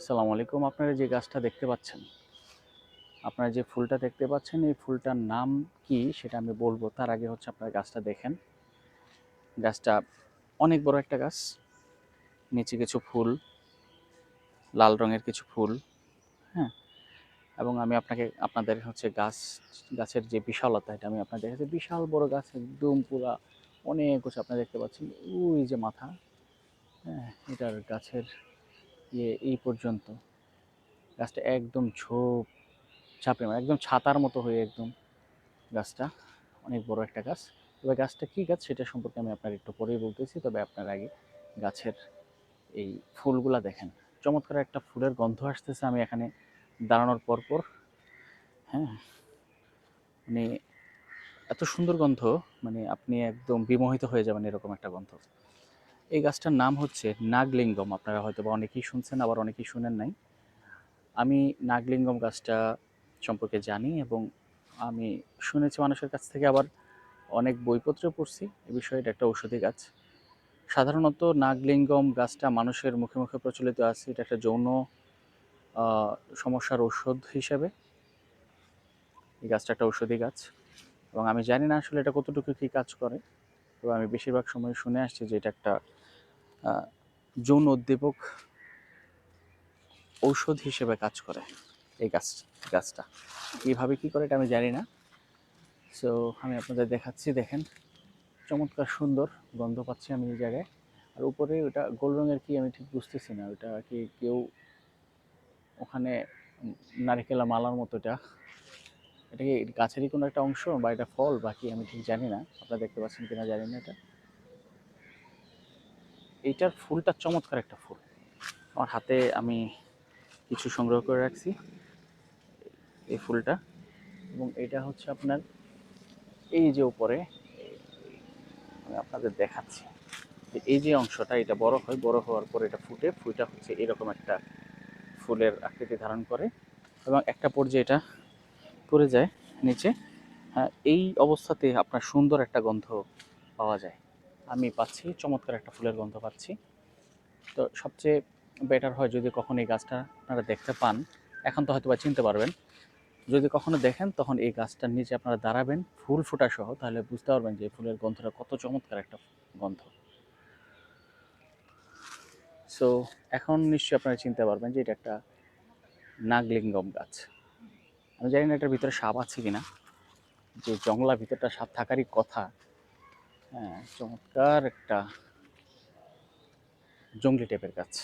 আসসালামু আলাইকুম। আপনারা যে গাছটা দেখতে পাচ্ছেন, আপনারা যে ফুলটা দেখতে পাচ্ছেন, এই ফুলটার নাম কি সেটা আমি বলব। তার আগে হচ্ছে আপনারা গাছটা দেখেন। গাছটা অনেক বড় একটা গাছ। নিচে কিছু ফুল, লাল রঙের কিছু ফুল হ্যাঁ? এবং আমি আপনাকে, আপনাদের হচ্ছে গাছ, গাছের যে বিশালতা, এটা আমি আপনাদের কাছে বিশাল বড় গাছ, একদম পুরা অনেক কিছু আপনারা দেখতে পাচ্ছেন। ওই যে মাথা হ্যাঁ এটার গাছের ইয়ে এই পর্যন্ত। গাছটা একদম ঝোপ ঝাঁপে মারা, একদম ছাতার মতো হয়ে একদম গাছটা। অনেক বড় একটা গাছ। তবে গাছটা কী গাছ সেটা সম্পর্কে আমি আপনার একটু পরেই বলতেছি। তবে আপনার আগে গাছের এই ফুলগুলা দেখেন। চমৎকার একটা ফুলের গন্ধ আসতেছে আমি এখানে দাঁড়ানোর পর পর হ্যাঁ মানে এত সুন্দর গন্ধ মানে আপনি একদম বিমোহিত হয়ে যাবেন এরকম একটা গন্ধ। এই গাছটার নাম হচ্ছে নাগলিঙ্গম। আপনারা হয়তো বা অনেকেই শুনছেন, আবার অনেকেই শুনেন নাই। আমি নাগলিঙ্গম গাছটা সম্পর্কে জানি এবং আমি শুনেছি মানুষের কাছ থেকে আবার অনেক বইপত্র পড়ছি। এ বিষয়ে এটা একটা ঔষধি গাছ। সাধারণত নাগলিঙ্গম গাছটা মানুষের মুখে মুখে প্রচলিত আছে। এটা একটা যৌন সমস্যার ঔষধ হিসেবে। এই গাছটা একটা ঔষধি গাছ। এবং আমি জানি না আসলে এটা কতটুকু কী কাজ করে। তবে আমি বেশিরভাগ সময় শুনে আসছি যে এটা একটা যৌন উদ্দীপক ঔষধ হিসেবে কাজ করে এই গাছ, গাছটা। কীভাবে কী করে এটা আমি জানি না। সো আমি আপনাদের দেখাচ্ছি, দেখেন। চমৎকার সুন্দর গন্ধ পাচ্ছি আমি এই জায়গায়। আর উপরে ওটা গোল রঙের কি আমি ঠিক বুঝতেছি না। ওটা কি কেউ ওখানে নারিকেলা মালার মতো এটা। এটা কি গাছেরই কোনো একটা অংশ বা এটা ফল বা কি আমি ঠিক জানি না। আপনারা দেখতে পাচ্ছেন কিনা জানি না এটা। এইটার ফুলটা চমৎকার একটা ফুল। আমার হাতে আমি কিছু সংগ্রহ করে রাখছি এই ফুলটা। এবং এটা হচ্ছে আপনার এই যে উপরে আমি আপনাদের দেখাচ্ছি। যে এই যে অংশটা এটা বড় হয় বড় হওয়ার পর এটা ফুটে ফুলটা হচ্ছে এরকম একটা ফুলের আকৃতি ধারণ করে। এবং একটা পর্যায়ে এটা পড়ে যায় নিচে। হ্যাঁ, এই অবস্থাতে আপনার সুন্দর একটা গন্ধ পাওয়া যায়। আমি পাচ্ছি, চমৎকার একটা ফুলের গন্ধ পাচ্ছি। তো সবচেয়ে বেটার হয় যদি কখনো এই গাছটা আপনারা দেখতে পান, এখন তো হয়তো বা চিনতে পারবেন। যদি কখনো দেখেন, তখন এই গাছটার নিচে আপনারা দাঁড়াবেন, ফুল ফোটা সহ তাহলে বুঝতে পারবেন যে ফুলের গন্ধটা কত চমৎকার একটা গন্ধ। সো এখন নিশ্চয়ই আপনারা চিনতে পারবেন যে এটা একটা নাগলিঙ্গম গাছ। আমি জানি না এটার ভিতরে সাপ আছে কিনা, যে জংলা ভিতরটা সাপ থাকারই কথা হ্যাঁ চমৎকার একটা জঙ্গলি টাইপের গাছ।